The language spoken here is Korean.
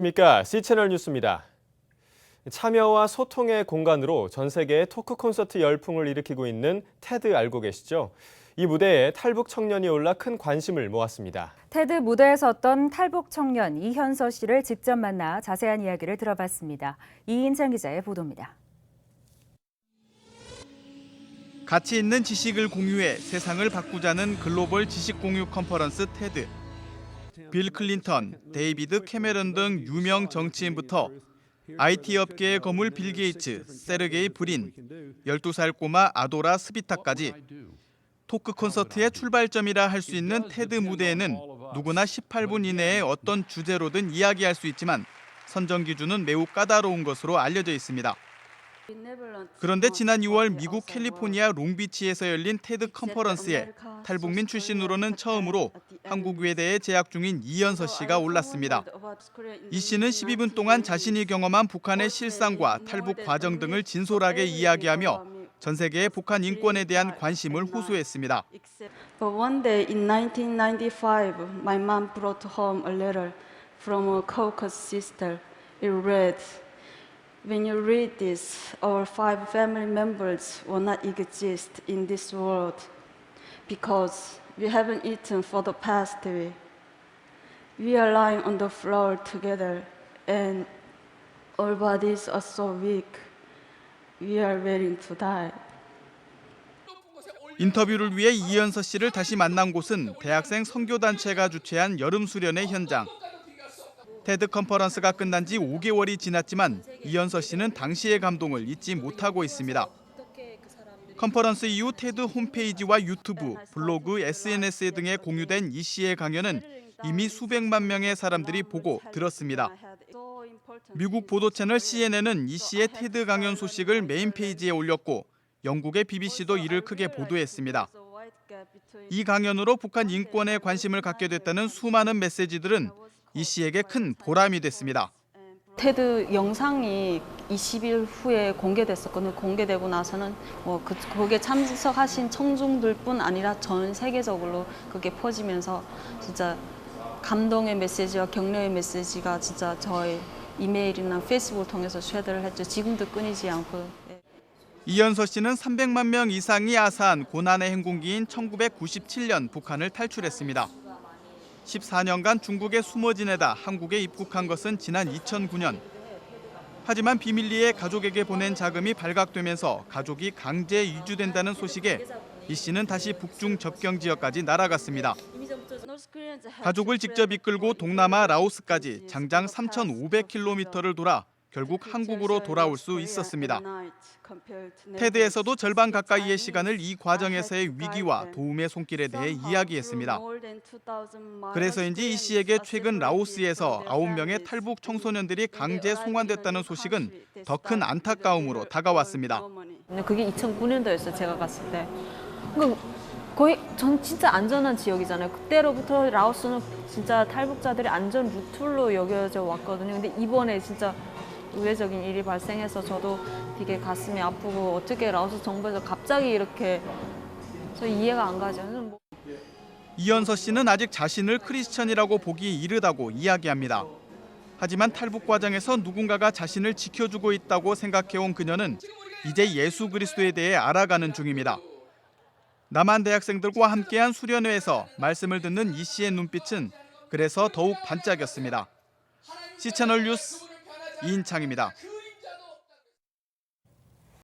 안녕하십니까 C채널 뉴스입니다. 참여와 소통의 공간으로 전 세계의 토크 콘서트 열풍을 일으키고 있는 테드 알고 계시죠? 이 무대에 탈북 청년이 올라 큰 관심을 모았습니다. 테드 무대에 섰던 탈북 청년 이현서 씨를 직접 만나 자세한 이야기를 들어봤습니다. 이인찬 기자의 보도입니다. 가치 있는 지식을 공유해 세상을 바꾸자는 글로벌 지식 공유 컨퍼런스 테드. 빌 클린턴, 데이비드 캐메런 등 유명 정치인부터 IT 업계의 거물 빌 게이츠, 세르게이 브린, 12살 꼬마 아도라 스비타까지 토크 콘서트의 출발점이라 할 수 있는 테드 무대에는 누구나 18분 이내에 어떤 주제로든 이야기할 수 있지만 선정 기준은 매우 까다로운 것으로 알려져 있습니다. 그런데 지난 6월 미국 캘리포니아 롱비치에서 열린 테드 컨퍼런스에 탈북민 출신으로는 처음으로 한국 외대에 재학 중인 이연서 씨가 올랐습니다. 이 씨는 12분 동안 자신이 경험한 북한의 실상과 탈북 과정 등을 진솔하게 이야기하며 전 세계의 북한 인권에 대한 관심을 호소했습니다. But one day in 1995, my mom brought home a letter from a Caucasus sister. It read, When you read this, our five family members will not exist in this world because we haven't eaten for the past week. We are lying on the floor together and our bodies are so weak. We are waiting to die. 인터뷰를 위해 이연서 씨를 다시 만난 곳은 대학생 선교단체가 주최한 여름 수련회 현장. 테드 컨퍼런스가 끝난 지 5개월이 지났지만 이연서 씨는 당시의 감동을 잊지 못하고 있습니다. 컨퍼런스 이후 테드 홈페이지와 유튜브, 블로그, SNS 등에 공유된 이 씨의 강연은 이미 수백만 명의 사람들이 보고 들었습니다. 미국 보도 채널 CNN은 이 씨의 테드 강연 소식을 메인 페이지에 올렸고 영국의 BBC도 이를 크게 보도했습니다. 이 강연으로 북한 인권에 관심을 갖게 됐다는 수많은 메시지들은 이 씨에게 큰 보람이 됐습니다. 테드 영상이 20일 후에 공개됐었거든요. 공개되고 나서는 뭐 그, 거기에 참석하신 청중들뿐 아니라 전 세계적으로 그게 퍼지면서 진짜 감동의 메시지와 격려의 메시지가 진짜 저의 이메일이나 페이스북을 통해서 쉐드를 했죠. 지금도 끊이지 않고. 예. 이연서 씨는 300만 명 이상이 아사한 고난의 행군기인 1997년 북한을 탈출했습니다. 14년간 중국에 숨어 지내다 한국에 입국한 것은 지난 2009년. 하지만 비밀리에 가족에게 보낸 자금이 발각되면서 가족이 강제 이주된다는 소식에 이 씨는 다시 북중 접경 지역까지 날아갔습니다. 가족을 직접 이끌고 동남아 라오스까지 장장 3,500km를 돌아 결국 한국으로 돌아올 수 있었습니다. 테드에서도 절반 가까이의 시간을 이 과정에서의 위기와 도움의 손길에 대해 이야기했습니다. 그래서인지 이 씨에게 최근 라오스에서 9명의 탈북 청소년들이 강제 송환됐다는 소식은 더 큰 안타까움으로 다가왔습니다. 근데 그게 2009년도였어요. 제가 갔을 때. 그 거의 전 진짜 안전한 지역이잖아요. 그때로부터 라오스는 진짜 탈북자들이 안전 루트로 여겨져 왔거든요. 근데 이번에 진짜 의외적인 일이 발생해서 저도 되게 가슴이 아프고 어떻게 라오스 정부에서 갑자기 이렇게 저 이해가 안 가죠. 뭐 이연서 씨는 아직 자신을 크리스천이라고 보기 이르다고 이야기합니다. 하지만 탈북 과정에서 누군가가 자신을 지켜주고 있다고 생각해온 그녀는 이제 예수 그리스도에 대해 알아가는 중입니다. 남한 대학생들과 함께한 수련회에서 말씀을 듣는 이 씨의 눈빛은 그래서 더욱 반짝였습니다. C채널 뉴스 이인창입니다.